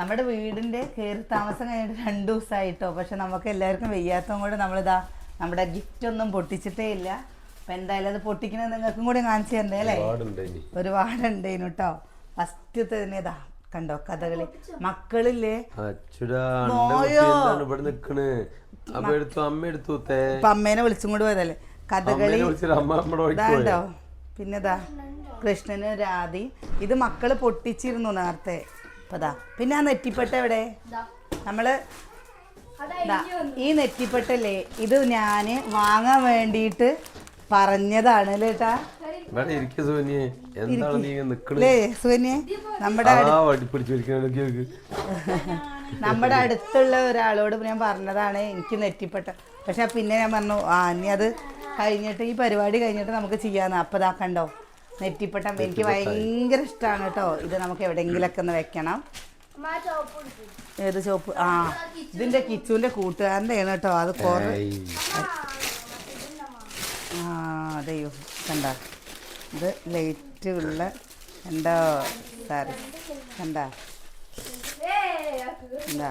നമ്മുടെ വീടിന്റെ കയറി താമസം കഴിഞ്ഞിട്ട് രണ്ട് ദിവസമായിട്ടോ. പക്ഷെ നമുക്ക് എല്ലാവർക്കും വയ്യാത്തതും കൂടെ നമ്മളിതാ നമ്മുടെ ഗിഫ്റ്റ് ഒന്നും പൊട്ടിച്ചിട്ടേ ഇല്ല. അപ്പം എന്തായാലും അത് പൊട്ടിക്കുന്നത് നിങ്ങൾക്കും കൂടി കാണിച്ചു തരണ്ടേ അല്ലേ? ഒരുപാടുണ്ടേനു കേട്ടോ ഫസ്റ്റ് തന്നെ ഇതാ കണ്ടോ കഥകളി. മക്കളില്ലേ? അമ്മേനെ വിളിച്ചും കൂടി പോയതല്ലേ? കഥകളി പിന്നെതാ കൃഷ്ണന് രാധി ഇത് മക്കൾ പൊട്ടിച്ചിരുന്നു നേരത്തെ. ഇപ്പൊ ദാ പിന്നെ ആ നെറ്റിപ്പട്ട എവിടെ? നമ്മൾ ദാ, ഈ നെറ്റിപ്പട്ടല്ലേ? ഇത് ഞാൻ വാങ്ങാൻ വേണ്ടിയിട്ട് പറഞ്ഞതാണ് ലേട്ടാ ഇവിടെ ഇരിക്ക സോനിയെ നീ ഇങ്ങനെ നിക്കണ്? അല്ലേ സുകന്യെ നമ്മുടെ ആ വടി പിടിച്ചു വലിക്കണ നമ്മുടെ അടുത്തുള്ള ഒരാളോട് ഞാൻ പറഞ്ഞതാണ് എനിക്ക് നെറ്റിപ്പെട്ട. പക്ഷെ പിന്നെ ഞാൻ പറഞ്ഞു ആ ഇനി അത് കഴിഞ്ഞിട്ട് ഈ പരിപാടി കഴിഞ്ഞിട്ട് നമുക്ക് ചെയ്യാന്ന്. അപ്പതാക്കണ്ടോ നെറ്റിപ്പെട്ട എനിക്ക് ഭയങ്കര ഇഷ്ടമാണ് കേട്ടോ. ഇത് നമുക്ക് എവിടെയെങ്കിലൊക്കെ ഒന്ന് വെക്കണം. ഏത് ചോപ്പ്? ആ ഇതിന്റെ കിച്ചുവിന്റെ കൂട്ടുകാരന്റെ ആണ് കേട്ടോ. അത് കുറേ ആ അതെയോ. കണ്ട. ഇത് ലൈറ്റ് ഉള്ള കണ്ടോ സാരി. കണ്ട. എന്താ?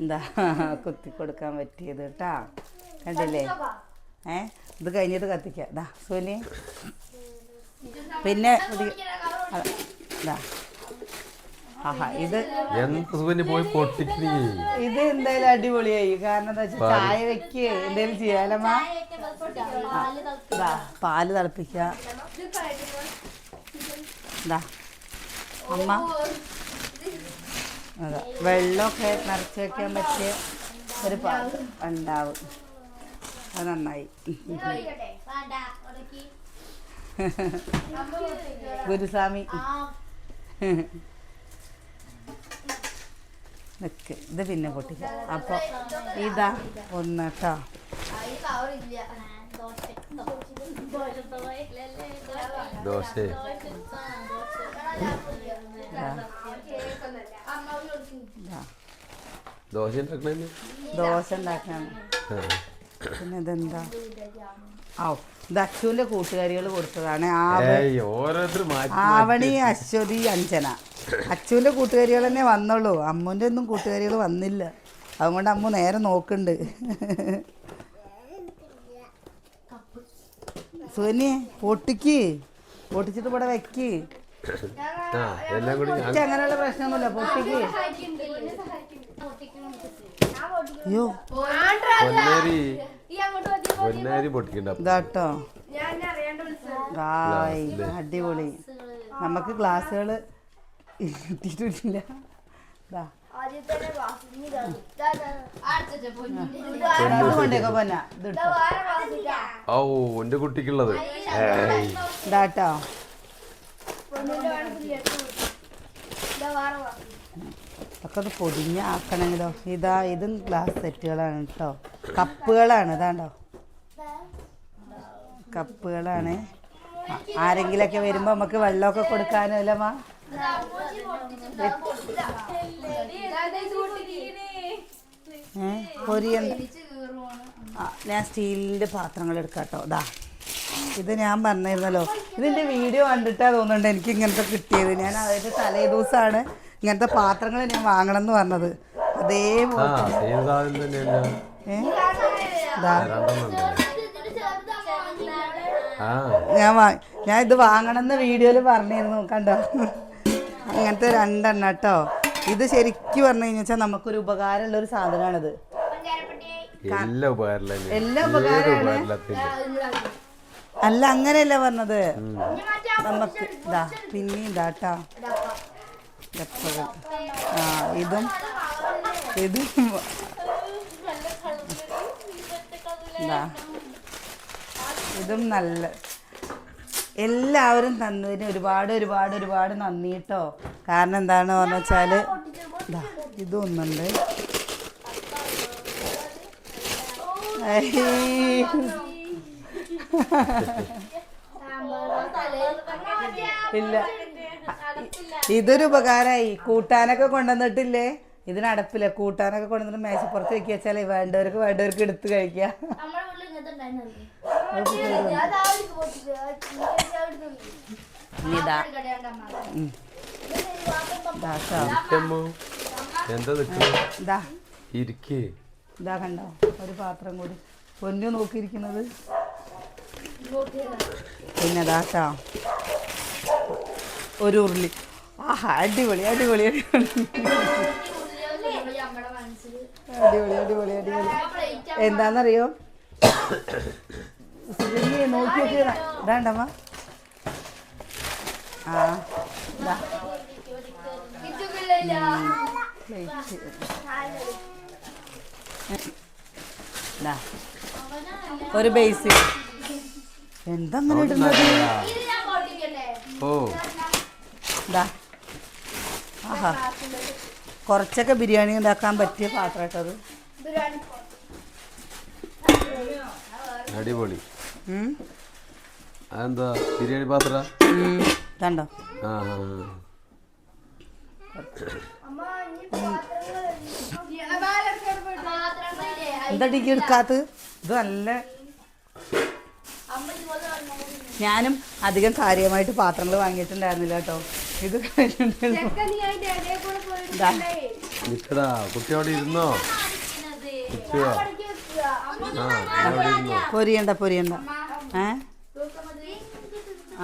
എന്താ? കുത്തി കൊടുക്കാൻ പറ്റിയത് കേട്ടാ. കണ്ടില്ലേ? ഏ? ഇത് കഴിഞ്ഞിട്ട് കത്തിക്കാം. ദാ സോനി. പിന്നെ ഇതാ ആഹാ ഇത് എന്ത് സുഖനി പോയി പൊട്ടിക്കണി ഇത് എന്തായാലും അടിപൊളിയായി. കാരണം എന്താ വെച്ചാൽ ചായ വെക്ക് എന്തായാലും ചെയ്യാലമ്മ പാൽ തിളപ്പിക്കുക. ഇതാ അമ്മ. അതെ വെള്ളമൊക്കെ നിറച്ച് വെക്കാൻ പറ്റിയ ഒരു പാൽ ഉണ്ടാവും. അത് നന്നായി. ഗുരുസ്വാമി. നിക്ക് ഇത് പിന്നെ പൊട്ടിക്കാം അപ്പോൾ ഇതാ ഒന്ന് കേട്ടോ ദോശ. ദോശ. ഉണ്ടാക്കണം പിന്നെ ഇതെന്താ? ആ ഇത് കൂട്ടുകാരികൾ കൊടുത്തതാണ് ആവണി അശ്വതി അഞ്ജന. അച്ഛന്റെ കൂട്ടുകാരികൾ തന്നെ വന്നുള്ളൂ അമ്മുന്റെ ഒന്നും കൂട്ടുകാരികൾ വന്നില്ല. അതുകൊണ്ട് അമ്മ നേരെ നോക്കുന്നുണ്ട് സുനി പൊട്ടിക്ക്. പൊട്ടിച്ചിട്ട് ഇവിടെ വെക്ക്. എല്ലാം കൂടി ഞാൻ അങ്ങനെയുള്ള പ്രശ്നമൊന്നുമില്ല. പൊട്ടിക്ക്. അയ്യോ. ഇതാട്ടോ ഹായ് അടിപൊളി. നമുക്ക് ക്ലാസ്സുകൾ കിട്ടിയിട്ടില്ല. ഓ എന്റെ കുട്ടിക്കുള്ളത്. ഇതാട്ടോ ഒക്കെ ഒന്ന് പൊതിഞ്ഞ് ആക്കണമെങ്കിലോ ഇതാ ഇതും ഗ്ലാസ് സെറ്റുകളാണ് കേട്ടോ. കപ്പുകളാണ് ഇതാണ്ടോ? കപ്പുകളാണ്. ആരെങ്കിലൊക്കെ വരുമ്പോൾ നമുക്ക് വെള്ളമൊക്കെ കൊടുക്കാനും അല്ലമ്മ പൊരിയ ഞാൻ സ്റ്റീലിന്റെ പാത്രങ്ങൾ എടുക്കാം കേട്ടോ. ഇതാ ഇത് ഞാൻ പറഞ്ഞിരുന്നല്ലോ. ഇതിന്റെ വീഡിയോ കണ്ടിട്ടാ തോന്നുന്നുണ്ട് എനിക്ക് ഇങ്ങനത്തെ കിട്ടിയത്. ഞാൻ അതായത് തലേ ദിവസമാണ് ഇങ്ങനത്തെ പാത്രങ്ങൾ ഞാൻ വാങ്ങണം എന്ന് പറഞ്ഞത് അതേ അതേപോലെ ഞാൻ ഞാൻ ഇത് വാങ്ങണം എന്ന് വീഡിയോയിൽ പറഞ്ഞിരുന്നു കണ്ടോ? അങ്ങനത്തെ രണ്ടെണ്ണം കേട്ടോ. ഇത് ശരിക്കും പറഞ്ഞു കഴിഞ്ഞാൽ നമുക്കൊരു ഉപകാരമുള്ള ഒരു സാധനമാണിത് എല്ലാ ഉപകാരമില്ല എല്ലാ ഏത് ഉപകാരമാണ്. അല്ല അങ്ങനെയല്ല പറഞ്ഞത്. നമുക്ക് ഇതാ പിന്നെ ഇതാട്ടാ ഡപ്പകൾ ആ ഇതും ഇതും ഇതാ. ഇതും നല്ല എല്ലാവരും തന്നതിന് ഒരുപാട് ഒരുപാട് ഒരുപാട് നന്ദി കേട്ടോ കാരണം എന്താണെന്ന് പറഞ്ഞു വെച്ചാൽ ഇതാ ഇതൊന്നുണ്ട്. ഇല്ല. ഇതൊരു ഉപകാരമായി കൂട്ടാനൊക്കെ കൊണ്ടുവന്നിട്ടില്ലേ? ഇതിന് അടപ്പില്ല. കൂട്ടാനൊക്കെ കൊണ്ടുവന്നിട്ട് മേശപ്പുറത്ത് വെക്കി വെച്ചാലേ വേണ്ടവർക്ക് വേണ്ടവർക്ക് എടുത്തു കഴിക്കാം. ഇതാ. കണ്ടോ? ഒരു പാത്രം കൂടി. പൊന്നു നോക്കിയിരിക്കുന്നത്. പിന്നെ ഇതാട്ടോ ഒരു ഉരുളി. ആഹാ അടിപൊളി അടിപൊളി അടിപൊളി. അടിപൊളി അടിപൊളി അടിപൊളി. എന്താന്നറിയോ? നോക്കി നോക്കിയതാണ്ടമ്മ ആ ഒരു ബേസ് എന്താ അങ്ങനെ ഇടുന്നത്? ഇത് ഞാൻ പൊട്ടിക്കട്ടെ ഓ. ഇതാ ആഹാ. കുറച്ചൊക്കെ ബിരിയാണി ഉണ്ടാക്കാൻ പറ്റിയ പാത്രമായിട്ടത്. അടിപൊളി. അതെന്താ? ബിരിയാണി പാത്ര. ഇതാണ്ടോ? എന്താ ഡിഗ്രി എടുക്കാത്ത ഇത് നല്ല ഞാനും അധികം കാര്യമായിട്ട് പാത്രങ്ങൾ വാങ്ങിയിട്ടുണ്ടായിരുന്നില്ല കേട്ടോ. ഇത് നിക്കടാ കുട്ടി അവിടെ ഇരുന്നോ? കുട്ടിയോ? പൊരിയണ്ട പൊരിയണ്ട. ഏ?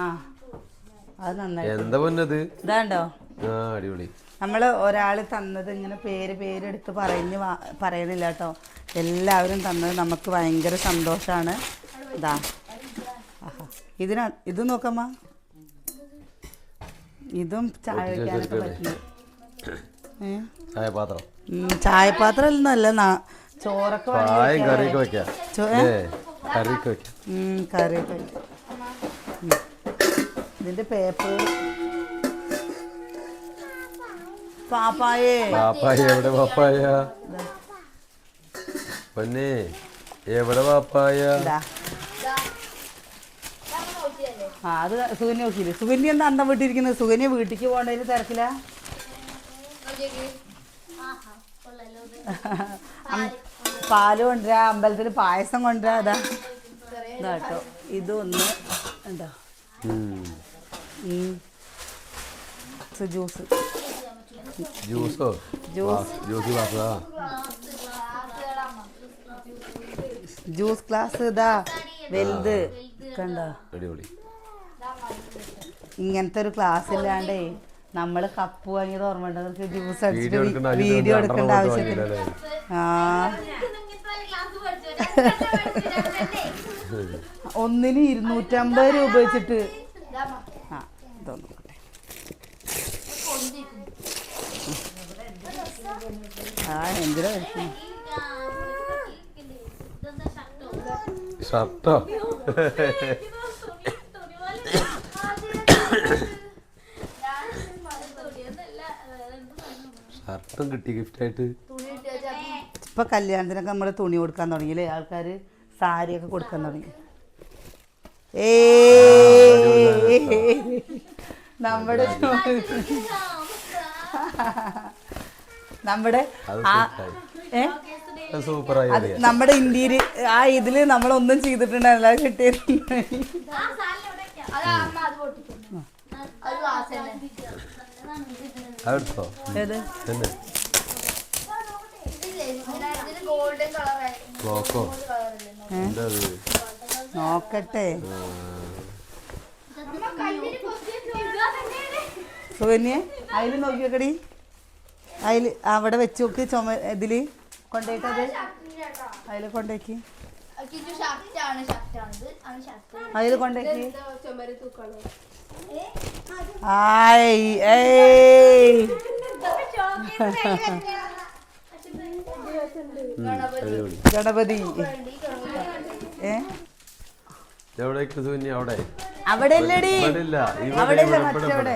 ആ അത് നന്നായി. എന്താ പൊന്നത്? ഇതാണ്ടോ? ആ അടിപൊളി. നമ്മൾ ഒരാൾ തന്നത് ഇങ്ങനെ പേര് പേരെടുത്ത് പറഞ്ഞ് പറയണില്ല പറയുന്നില്ല കേട്ടോ. എല്ലാവരും തന്നത് നമുക്ക് ഭയങ്കര സന്തോഷാണ്. ഇതാ. ആഹാ. ഇതിനാ ഇത് നോക്കമ്മ. ഇതും ചായ വയ്ക്കാനൊക്കെ പറ്റുന്നത് ഏ? ചായ പാത്രം ഉം, ചായപാത്രം അല്ല ചോറൊക്കെ ചായയും കറിയൊക്കെ വെക്കാം. കറിയൊക്കെ വെക്കാം. കറിയൊക്കെ വെക്കാം. ഇതിന്റെ പേപ്പർ പാപ്പായേ. പാപ്പായ എവിടെ പാപ്പായ? പൊന്നേ എവിടെ പാപ്പായ? ആ അത് സുകന്യ നോക്കിയില്ലേ സുകന്യ എന്താ അന്തം വിട്ടിരിക്കുന്നത്? സുകന്യ വീട്ടിലേക്ക് പോകേണ്ടതിന് തിരക്കില്ല നോക്കിയേക്ക് ആഹാ കൊള്ളാലോ പാൽ കൊണ്ടുവരാ അമ്പലത്തിൽ പായസം കൊണ്ടുവരാ അതാ കേട്ടോ. ഇതൊന്ന് ഉണ്ടോ ഉം. ജ്യൂസ്. ജ്യൂസോ? ജ്യൂസ്. ജ്യൂസ് ക്ലാസ്സാ? ജ്യൂസ് ഗ്ലാസ് ഇതാ. വലുത്. കണ്ടോ? അടിപൊളി. ഇങ്ങനത്തെ ഒരു ക്ലാസ് ഇല്ലാണ്ടേ നമ്മൾ കപ്പ് വാങ്ങിയത് ഓർമ്മ ഉണ്ടവർക്ക് ജ്യൂസ് അടിച്ചിട്ട് വീഡിയോ എടുക്കേണ്ട കൊണ്ട് ആവശ്യത്തിന്. ആ. ഒന്നിന് ഇരുന്നൂറ്റമ്പത് രൂപ വെച്ചിട്ട്. ആ ഇതൊന്നും നോക്കട്ടെ. ആ എന്തിനാ കഴിക്കുന്നു ഷർട്ടോ? ഷർട്ടും കിട്ടി ഗിഫ്റ്റായിട്ട് ഇപ്പൊ കല്യാണത്തിനൊക്കെ നമ്മൾ തുണി കൊടുക്കാൻ തുടങ്ങിയില്ലേ ആൾക്കാർ സാരിയൊക്കെ കൊടുക്കാൻ തുടങ്ങി. ഏ നമ്മുടെ നമ്മുടെ അത് നമ്മുടെ ഇന്ത്യയിൽ ആ ഇതിൽ നമ്മളൊന്നും ചെയ്തിട്ടുണ്ടായില്ല അത് കിട്ടിയിട്ടുണ്ട് അതെടുത്തോ. തന്നെ. എന്താ അത്? നോക്കട്ടെ. സുകന്യ അതിൽ നോക്കി വെക്കടി. അതിൽ അവിടെ വെച്ച് നോക്ക് ചുമ ഇതിൽ. കൊണ്ടേക്കത് അതിൽ കൊണ്ടേക്ക്. കിച്ചു ഷർട്ടാണ് ഷർട്ടാണ് ഇത് ആണ് ഷർട്ട് അതിൽ കൊണ്ടേക്ക്. ചുമര് തൂക്കണം. ആയ് ഏയ്. ഗണപതി. ഏ? എവിടേക്ക് സുന്നി അവിടെ. അവിടെ ഇവിടെ അവിടെ. ഇവിടെ.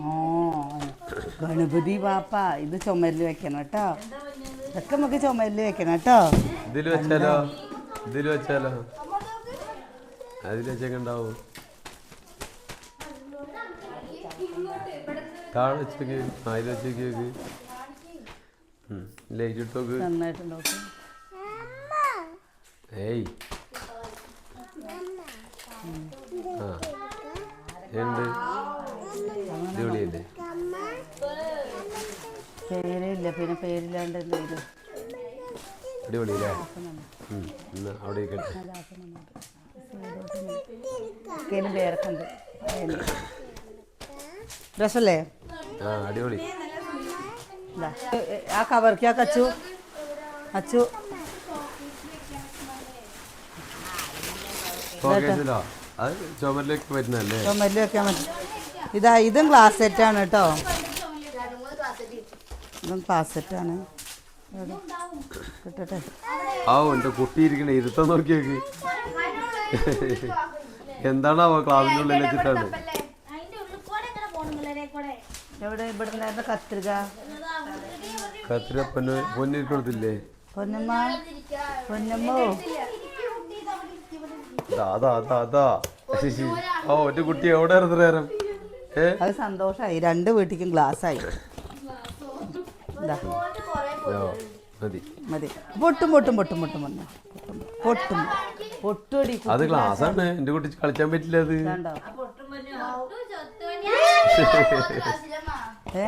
ഓ. ഗണപതി പാപ്പ ഇത് ചുമരിൽ വെക്കണം കേട്ടോ. ഇതൊക്കെ നമുക്ക് ചുമരിൽ വെക്കണം കേട്ടോ. ഇതിൽ വെച്ചാലോ? ഇതിൽ വെച്ചാലോ? അതിൽ വെച്ചൊക്കെ താഴെ വെച്ചേക്ക് ആ ഇതിൽ വെച്ചേക്ക് ലൈറ്റ് ഇട്ടോക്ക് നന്നായിട്ടുണ്ടോക്കെ ഏയ്. ആ ഉണ്ട് അടിപൊളിയല്ലേ പേരില്ല പിന്നെ പേരില്ലാണ്ട് എന്തെങ്കിലും അടിപൊളി അല്ലേ ഉം, എന്നാ അവിടെ ഇരിക്കട്ടെ പേരൊക്കെ ഉണ്ട് രസല്ലേ? അടിപൊളി. ആ കവർക്ക് ആ കച്ചു. അച്ചു ചുമരിൽ വെക്കാൻ പറ്റും. ഇതാ ഇതും ക്ലാസ് ആണ് കേട്ടോ. ഇതും ക്ലാസ് സെറ്റാണ് കിട്ടട്ടെ ആ എന്റെ കുട്ടി ഇരിക്കണേ. ഇരുത്തം നോക്കി നോക്കി. എന്താണാവോ ഉള്ളിൽ വെച്ചിട്ടാണ് അതിന്റെ ഉള്ളിൽ കൂടെ എങ്ങനെ പോണം പിള്ളേരെ കൂടെ എവിടെ? ഇവിടെ ഉണ്ടായിരുന്ന കത്രിക? കത്തിര പൊന്ന് പൊന്നിട്ട് കൊടുത്തില്ലേ പൊന്നമ്മ? പൊന്നമ്മോ? ഓ ഒറ്റ കുട്ടി എവിടെ ആയിരുന്നു നേരം? അത് സന്തോഷമായി രണ്ട് വീട്ടിക്കും ഗ്ലാസ് ആയി മതി. മതി. പൊട്ടും പൊട്ടും പൊട്ടും പൊട്ടും വന്നു പൊട്ടും. പൊട്ടുപൊടി അത് ഗ്ലാസ് ആണ് എന്റെ കുട്ടി കളിക്കാൻ പറ്റില്ല അത്. കണ്ടോ ഏ?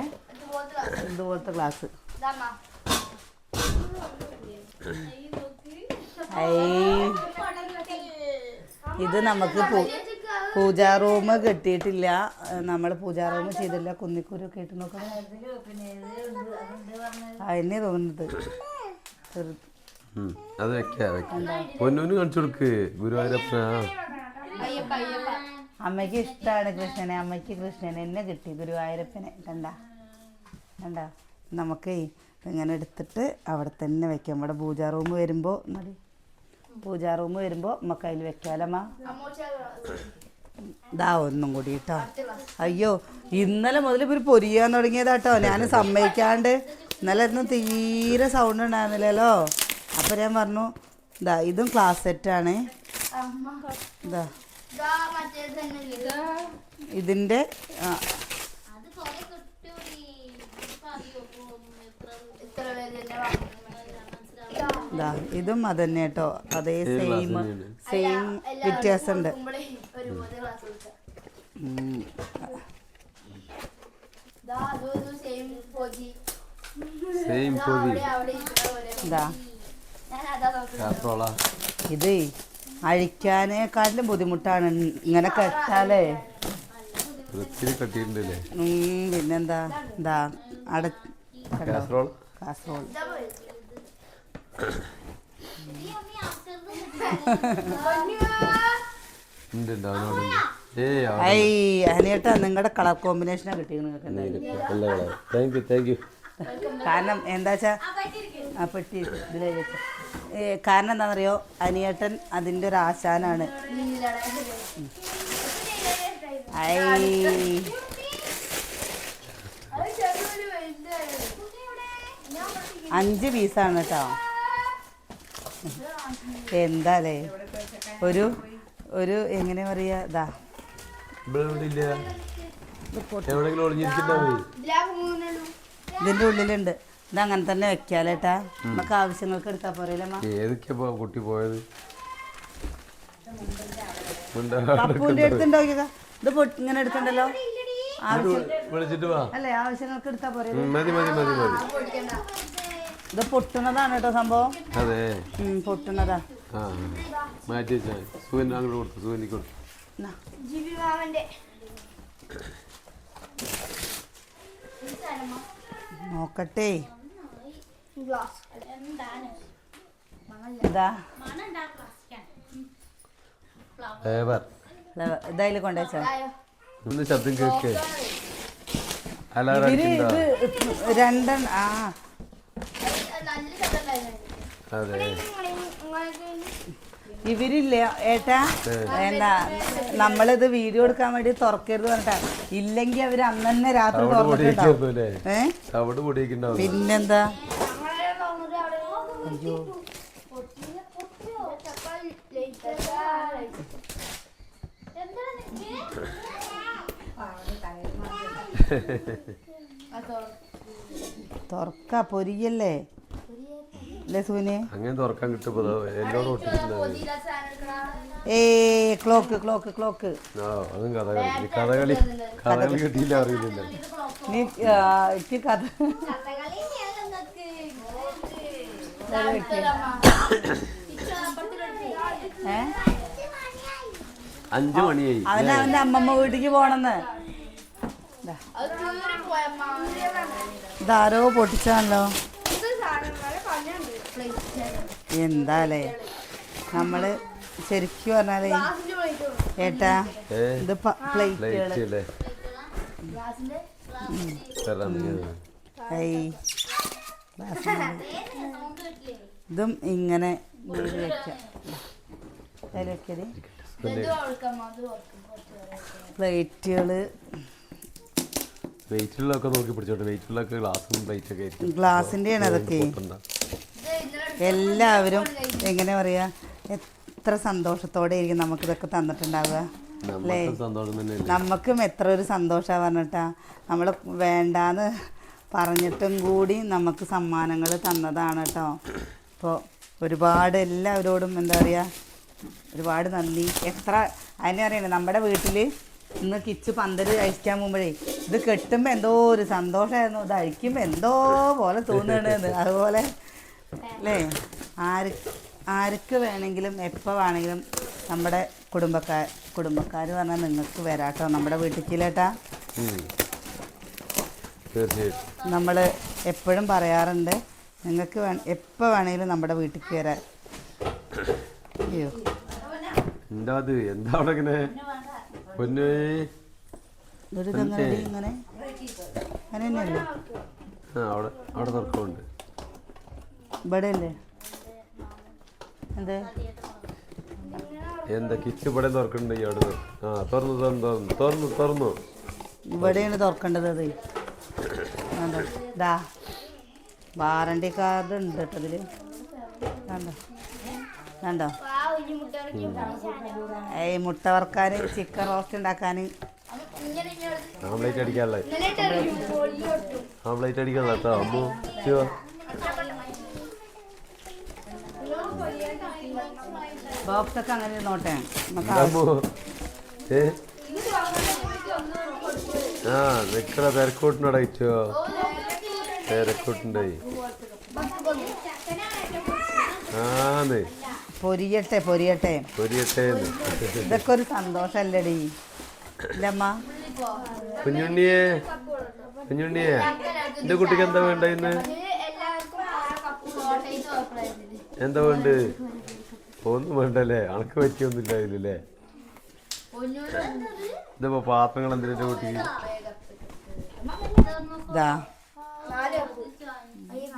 ഇതുപോലത്തെ ഗ്ലാസ് ഇത് നമുക്ക് പൂജാ റൂം കിട്ടിയിട്ടില്ല. നമ്മൾ പൂജാ റൂം ചെയ്തില്ല. കുന്നിക്കൂര് ഒക്കെ ഇട്ട് നോക്കാം അതിനെ തോന്നുന്നത് അത് വെക്കാ വെക്കാം. പൊന്നൂന് കാണിച്ചു കൊടുക്ക്. ഗുരുവായൂരപ്പ അമ്മയ്ക്ക് ഇഷ്ടമാണ് കൃഷ്ണനെ. അമ്മയ്ക്ക് കൃഷ്ണനെ എന്നെ കിട്ടി ഗുരുവായൂരപ്പനെ. കണ്ട? കണ്ട? നമുക്ക് ഇങ്ങനെ എടുത്തിട്ട് അവിടെ തന്നെ വെക്കാം. ഇവിടെ പൂജാ റൂം വരുമ്പോൾ മതി. പൂജാ റൂം വരുമ്പോൾ നമുക്ക് അതിൽ വെക്കാലമ്മ ഇതാ ഒന്നും കൂടി കേട്ടോ അയ്യോ ഇന്നലെ മുതൽ ഇവർ പൊരിയാൻ തുടങ്ങിയതാട്ടോ. ഞാൻ സമ്മതിക്കാണ്ട് ഇന്നലെ ഇന്ന് തീരെ സൗണ്ട് ഉണ്ടായിരുന്നില്ലല്ലോ. അപ്പം ഞാൻ പറഞ്ഞു ഇതാ ഇതും ക്ലാസ് സെറ്റാണ് ഇതാ ഇതിന്റെ ആ, ഇതാ. ഇതും. അത് തന്നെ കേട്ടോ. അതേ സെയിം. സെയിം വ്യത്യാസമുണ്ട്. സെയിം ഇത്. അഴിക്കാനേക്കാട്ടിലും ബുദ്ധിമുട്ടാണ്. ഇങ്ങനെ കെട്ടാലേ. പിന്നെന്താ? ഇതാ അട കാസറോൾ. അനിയേട്ടാ നിങ്ങളുടെ കളർ കോമ്പിനേഷനാണ് കിട്ടിയത് കാരണം എന്താച്ചാ ആ പെട്ടി ഇതിലേ കാരണം എന്താണെന്നറിയോ? അനിയേട്ടൻ അതിന്റെ ഒരു ആശാനാണ്. ഐ. അഞ്ച് പീസാണ് കേട്ടോ എന്താലേ? ഒരു ഒരു എങ്ങനെ പറയാ? ഇതാ ഇതിന്റെ ഉള്ളിലുണ്ട്. ഇത് അങ്ങനെ തന്നെ വെക്കാലേട്ടാ. നമുക്ക് ആവശ്യങ്ങൾക്ക് എടുത്താൽ പോരല്ലേ ഏതൊക്കെയാ കുട്ടി പോയത്? പപ്പുവിന്റെ നോക്കിക്കോ. ഇത് പൊട്ടി ഇങ്ങനെ എടുക്കണ്ടല്ലോ ആവശ്യം വിളിച്ചിട്ട് വാ. അല്ലേ ആവശ്യങ്ങൾക്ക് എടുത്താ പോരെ ഉം, മതി മതി മതി മതി. ഇത് പൊട്ടുന്നതാണ് കേട്ടോ സംഭവം. അതെ. പൊട്ടുന്നതാ. മാറ്റി സൂര്യൻ അങ്ങോട്ട് കൊടുത്തു കൊടുത്തു. നോക്കട്ടെ. ഇതായിൽ കൊണ്ടുവച്ചോ ഒന്ന് ശബ്ദം കേൾക്കേ അലാറം ഇവർ അടിക്കണ്ട. ഇത് രണ്ടെണ്ണം ആ. നല്ല ശബ്ദം ഉണ്ടായിരുന്നു. അതെ ഇവരില്ല ഏട്ടാ. എന്താ നമ്മളിത് വീഡിയോ എടുക്കാൻ വേണ്ടി തുറക്കരുത് പറഞ്ഞിട്ടാ. ഇല്ലെങ്കിൽ അവർ അന്നെ തന്നെ രാത്രി തുറന്നിട്ടുണ്ടാവും. പിന്നെന്താ ഞങ്ങളെ തോന്നുന്നത് അവിടെ അയ്യോ പൊട്ടിയില്ല, പൊട്ടിയോ? Chapati light light. എന്താണ് നിനക്ക്? അതോ, തുറക്ക പൊരിയല്ലേ? അല്ലേ സുവിനെ? അങ്ങനെ തുറക്കാൻ കിട്ടുമ്പോ എന്നോട്. ഏ ക്ലോക്ക് ക്ലോക്ക് ക്ലോക്ക്. അതും കഥകളി. കഥകളി കഥകളി കിട്ടിയില്ല അറിയില്ല എനിക്ക് കഥ അഞ്ചു മണിയായി. അവന് അവന്റെ അമ്മമ്മ വീട്ടിക്ക് പോണെന്ന്. ഇതാരോ പൊട്ടിച്ചാണല്ലോ പ്ലേറ്റ് എന്താലേ? നമ്മൾ ശരിക്കും പറഞ്ഞാലേ പ്ലേറ്റ് ഏട്ടാ ഇത് പ്ലേറ്റുകൾ. ലൈറ്റ് അല്ലേ ഗ്ലാസിന്റെ തരാം ഏയ് ഇതും ഇങ്ങനെ വെക്കാം. അതിൽ വെക്കൽ ഇത് അത് കൊടുക്കും കുറച്ച് പേരെ. പ്ലേറ്റുകൾ നോക്കി പിടിച്ചോട്ടെ. വെയിറ്റിലൊക്കെ ഗ്ലാസും പ്ലേറ്റൊക്കെ ആയിരിക്കും. അതൊക്കെ. എല്ലാവരും എങ്ങനെ പറയാ എത്ര സന്തോഷത്തോടെ ആയിരിക്കും നമുക്ക് ഇതൊക്കെ തന്നിട്ടുണ്ടാവുക അല്ലേ? നമുക്കും എത്ര ഒരു സന്തോഷമാണ് പറഞ്ഞിട്ടാ. നമ്മൾ വേണ്ടാന്ന് പറഞ്ഞിട്ടും കൂടി നമുക്ക് സമ്മാനങ്ങൾ തന്നതാണ് കേട്ടോ. അപ്പോൾ ഒരുപാട് എല്ലാവരോടും എന്താ പറയുക ഒരുപാട് നന്ദി. എത്ര അതിനെ അറിയണേ നമ്മുടെ വീട്ടിൽ ഇന്ന് കിച്ച് പന്തൽ അഴിക്കാൻ പോകുമ്പോഴേ ഇത് കെട്ടുമ്പോൾ എന്തോ ഒരു സന്തോഷമായിരുന്നു ഇത് അഴിക്കുമ്പോൾ എന്തോ പോലെ തോന്നുകയാണ്. അതുപോലെ അല്ലേ? ആര് ആർക്ക് വേണമെങ്കിലും എപ്പോൾ വേണമെങ്കിലും നമ്മുടെ കുടുംബക്കാർ കുടുംബക്കാർ പറഞ്ഞാൽ നിങ്ങൾക്ക് വരാട്ടോ. നമ്മുടെ വീട്ടിലേട്ടാ. തീർച്ചയായിട്ടും. നമ്മൾ എപ്പോഴും പറയാറുണ്ട് നിങ്ങൾക്ക് വേ എപ്പോൾ വേണമെങ്കിലും നമ്മുടെ വീട്ടിലേക്ക് വരാൻ അയ്യോ. എന്താ അത്? എന്താ അവിടെ ഇങ്ങനെ? പൊന്നേ. ഒരു ഇതെങ്ങനെ ഇടി ഇങ്ങനെ. അങ്ങനെ തന്നെയല്ലേ? ആ അവിടെ അവിടെ തുറക്കമുണ്ട് ഇവിടെ അല്ലേ എന്ത്? എന്താ കിച്ച് ഇവിടെ തുറക്കണ്ട് ഈ അവിടെ ആ തുറന്നു തുറന്നു തുറന്നു തുറന്നു തുറന്നു. ഇവിടെയാണ് തുറക്കേണ്ടത് അത്. കണ്ടോ ദാ വാറണ്ടി കാർഡ് ഉണ്ട് കേട്ടോ ഇതിൽ കണ്ടോ? കണ്ടോ? ഏയ് മുട്ട വറുക്കാൻ ചിക്കൻ റോസ്റ്റ് ഉണ്ടാക്കാൻ ആംപ്ലേറ്റ് പൊളിയോട്ടു ആംപ്ലേറ്റ് അടിക്കാനുള്ള കേട്ടോ അമ്മു ശിവ ബോക്സ് ഒക്കെ അങ്ങനെ നോട്ടെ ആ നിക്കട തിരക്കൂട്ടിനടയിച്ചോ തിരക്കൂട്ടുണ്ടായി ആന്ന്. പൊരിയട്ടെ പൊരിയട്ടെ. പൊരിയട്ടെ ഇതൊക്കെ ഒരു സന്തോഷല്ലടി. ഇല്ലമ്മ. കുഞ്ഞുണ്ണിയെ കുഞ്ഞുണ്ണിയെ എന്റെ കുട്ടിക്ക് എന്താ വേണ്ട ഇന്ന്? എന്താ വേണ്ട? ഒന്നും വേണ്ടല്ലേ? അണക്ക് പറ്റിയൊന്നുമില്ല ഇതിലല്ലേ ഇതിപ്പോ പാത്രങ്ങൾ എന്തിനാ കുട്ടിക്ക്? ഇതാ.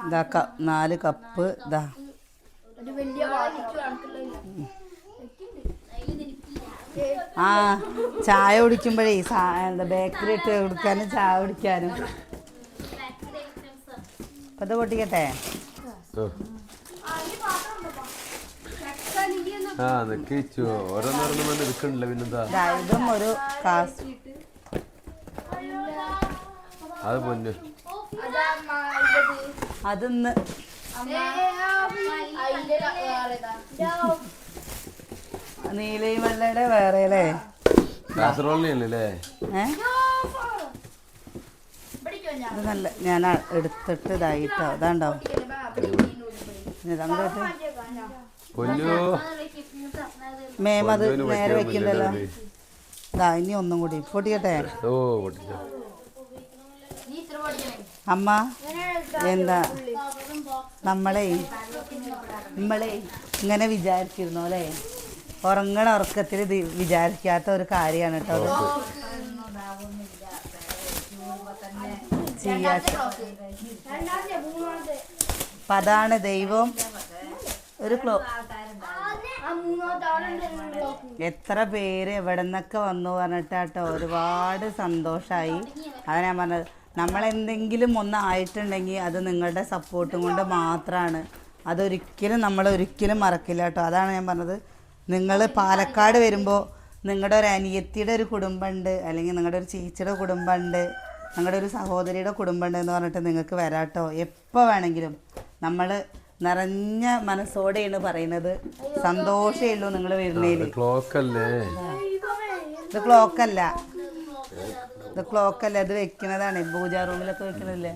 ഇതാ ക- നാല് കപ്പ് ഇതാ. ആ ചായ കുടിക്കുമ്പോഴേ എന്താ ബേക്കറി ഇട്ട് കൊടുക്കാനും ചായ കുടിക്കാനും. അപ്പൊ ഇത് പൊട്ടിക്കട്ടെ? ഇതാ ഒരു കാസ് അത് പൊന്നു. അതിന്ന് നീലയും വെള്ളയുടെ വേറെ അല്ലേ ഇത് നല്ല ഞാൻ എടുത്തിട്ട് ഇതായിട്ടോ അതാണ്ടോ മേമത് നേരെ വെക്കില്ലല്ലോ ഇതാ ഇനി ഒന്നും കൂടി പൊട്ടിക്കട്ടെ. ഓ പഠിക്കണേ അമ്മ എന്താ? നമ്മളെ നമ്മളെ ഇങ്ങനെ വിചാരിച്ചിരുന്നു അല്ലേ? ഉറങ്ങണ ഉറക്കത്തിൽ വിചാരിക്കാത്ത ഒരു കാര്യമാണ് കേട്ടോ അതാണ് ദൈവം ഒരു ക്ലോ എത്ര പേര് എവിടെ നിന്നൊക്കെ വന്നു പറഞ്ഞിട്ടാട്ടോ ഒരുപാട് സന്തോഷമായി അതാ ഞാൻ പറഞ്ഞത്. നമ്മളെന്തെങ്കിലും ഒന്ന് ആയിട്ടുണ്ടെങ്കിൽ അത് നിങ്ങളുടെ സപ്പോർട്ടും കൊണ്ട് മാത്രമാണ് അതൊരിക്കലും നമ്മൾ ഒരിക്കലും മറക്കില്ല കേട്ടോ. അതാണ് ഞാൻ പറഞ്ഞത്. നിങ്ങൾ പാലക്കാട് വരുമ്പോൾ നിങ്ങളുടെ ഒരു അനിയത്തിയുടെ ഒരു കുടുംബമുണ്ട് അല്ലെങ്കിൽ നിങ്ങളുടെ ഒരു ചേച്ചിയുടെ കുടുംബമുണ്ട് നിങ്ങളുടെ ഒരു സഹോദരിയുടെ കുടുംബമുണ്ട് എന്ന് പറഞ്ഞിട്ട് നിങ്ങൾക്ക് വരാട്ടോ എപ്പോൾ വേണമെങ്കിലും. നമ്മൾ നിറഞ്ഞ മനസ്സോടെയാണ് പറയുന്നത്. സന്തോഷമേ ഉള്ളൂ നിങ്ങൾ വരുന്നതിൽ. ക്ലോക്ക് അല്ലേ? ഇത് ക്ലോക്കല്ല ഇത് അല്ലേ അത് വെക്കുന്നതാണ് പൂജാ റൂമിലൊക്കെ വെക്കണല്ലേ?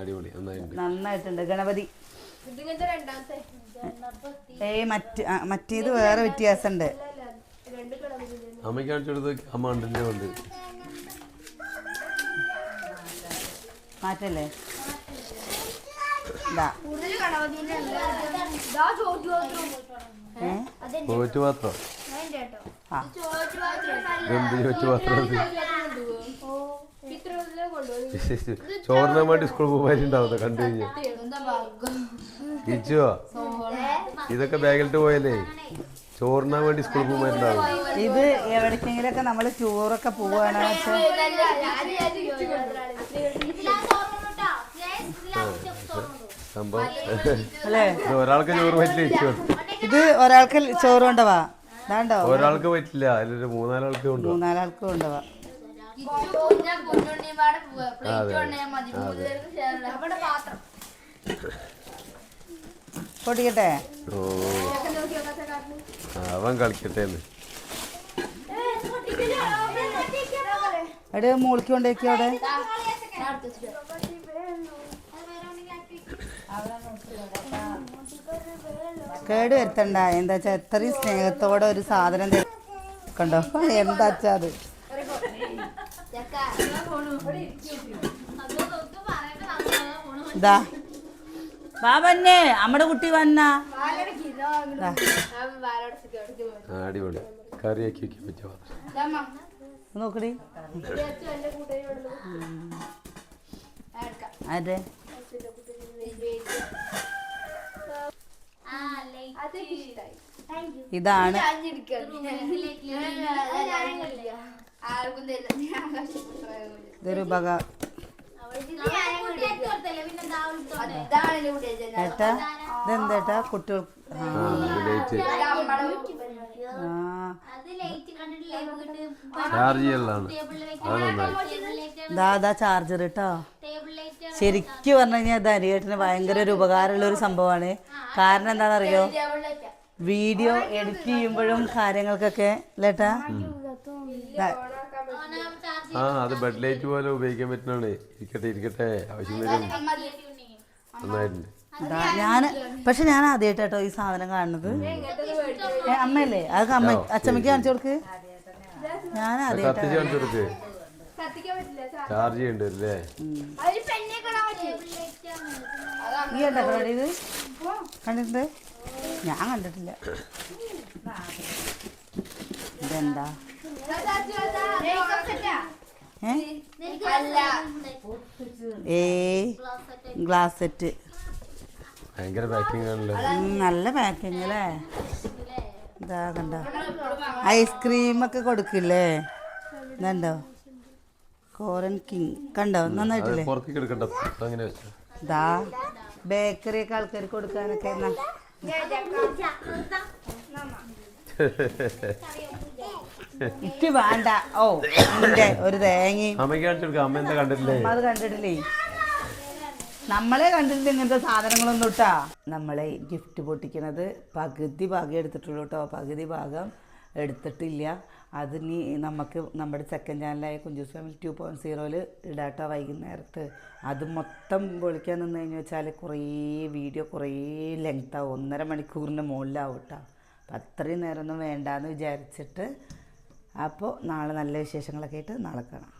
അടിപൊളി നന്നായിട്ടുണ്ട്. ഗണപതി. ഏയ് മറ്റ് മറ്റേത് വേറെ വ്യത്യാസമുണ്ട്. മാറ്റല്ലേ രണ്ട് കളറിൽ അമ്മയ്ക്ക് കാണിച്ചു പാത്രം അമ്മ ഉണ്ടല്ലേ ഉണ്ട് മാറ്റല്ലേ? ചോറിനാൻ വേണ്ടി സ്കൂൾ പോകുമ്പോണ്ടാവുന്നത് കണ്ടു കഴിഞ്ഞാൽ ഇതൊക്കെ ബാഗിലിട്ട് പോയല്ലേ ചോറിനാൻ വേണ്ടി സ്കൂൾ പോകുമ്പോണ്ടാവും ഇത് എവിടേക്കെങ്കിലൊക്കെ നമ്മൾ ടൂറൊക്കെ പോവാണ് സംഭവം ഇത് ഒരാൾക്ക് ചോറ് പറ്റില്ല ഇച്ചു ഇത് ഒരാൾക്ക് ചോറ് ഇതാണ്ടോ ഒരാൾക്ക് പറ്റില്ല അതിലൊരു മൂന്നാലാൾക്ക് മൂന്നാലാൾക്ക് കൊണ്ടുപോവാ നമ്മുടെ പാത്രം പൊട്ടിക്കട്ടെ? ഓ. അവൻ കളിക്കട്ടെ മോളിക്ക് കൊണ്ടേക്കി അവിടെ. കേട് വരുത്തണ്ട. എന്താ എത്രയും സ്നേഹത്തോടെ ഒരു സാധനം കണ്ടോ? എന്താച്ചാ അത്? ഇതാ ബാബന്നെ നമ്മുടെ കുട്ടി. വന്നാ. അടിപൊളി. കറിയാക്കി വെക്കാൻ പറ്റുമോ നോക്കടി. അതെ ഇതാണ് ഇതൊരു ഉപക അതാണ് ഇവിടെ ഏട്ടാ ഇതെന്തേട്ടാ? കുട്ടികൾ ദാദാ ചാർജർ കേട്ടോ ശരിക്കും പറഞ്ഞു കഴിഞ്ഞാൽ ഇത് അരിയേട്ടന് ഭയങ്കര ഒരു ഉപകാരമുള്ള ഒരു സംഭവമാണ് കാരണം എന്താണെന്നറിയോ? വീഡിയോ എഡിറ്റ് ചെയ്യുമ്പോഴും കാര്യങ്ങൾക്കൊക്കെ ലേട്ടാ? ആ അത് ബെഡ് ലൈറ്റ് പോലെ ഉപയോഗിക്കാൻ പറ്റുന്നതാണ്. ഇരിക്കട്ടെ ഇരിക്കട്ടെ. ആവശ്യം വരും. നന്നായിട്ടുണ്ട്. ഞാൻ പക്ഷെ ഞാൻ ആദ്യമായിട്ടോ ഈ സാധനം കാണുന്നത്. അമ്മയല്ലേ? അത് അമ്മ അച്ചമ്മയ്ക്ക് കാണിച്ചു കൊടുക്ക്. ഞാൻ ആദ്യമായിട്ട് ചാർജ് ചെയ്യണ്ട അല്ലേ? അതിൽ പെണ്ണെ കാണാൻ പറ്റും ഈ കണ്ടിട്ടുണ്ട്? ഞാൻ കണ്ടിട്ടില്ല. ഇതെന്താ? ഏ? Glass set. ഭയങ്കര പാക്കിംഗ് ആണല്ലോ. ഉം, നല്ല പാക്കിങ് അല്ലേ? ഇതാ കണ്ടോ? ഐസ്ക്രീമൊക്കെ കൊടുക്കില്ലേ? ഇതുണ്ടോ? കോറൻ കിങ് കണ്ടോ? നന്നായിട്ടില്ലേ? ഇതാ ബേക്കറിയൊക്കെ ആൾക്കാർക്ക് കൊടുക്കാനൊക്കെ എന്നാ? ഇക്ക് വേണ്ട. ഓ നിന്റെ ഒരു തേങ്ങയും. അമ്മയ്ക്ക് കാണിച്ചു കൊടുക്കാം. അമ്മ എന്താ കണ്ടിട്ടില്ലേ? അത് കണ്ടിട്ടില്ലേ? നമ്മളെ കണ്ടിട്ട് ഇങ്ങനത്തെ സാധനങ്ങളൊന്നും ഇട്ടാ നമ്മളെ ഗിഫ്റ്റ് പൊട്ടിക്കുന്നത് പകുതി ഭാഗം എടുത്തിട്ടുള്ളൂ കേട്ടോ പകുതി ഭാഗം എടുത്തിട്ടില്ല. അത് നീ നമുക്ക് നമ്മുടെ സെക്കൻഡ് ചാനലായ കുഞ്ചൂസ് ഫാമിലി ടു പോയിന്റ് സീറോയിൽ ഇടാട്ടോ വൈകുന്നേരത്ത്. അത് മൊത്തം പൊളിക്കാൻ നിന്ന് കഴിഞ്ഞ് വെച്ചാൽ കുറേ വീഡിയോ കുറേ ലെങ്ത് ആവും. ഒന്നര മണിക്കൂറിന്റെ മുകളിലാവും കേട്ടോ അപ്പം അത്രയും നേരമൊന്നും വേണ്ടാന്ന് വിചാരിച്ചിട്ട് അപ്പോൾ നാളെ നല്ല വിശേഷങ്ങളൊക്കെ ആയിട്ട് നാളെ കാണാം.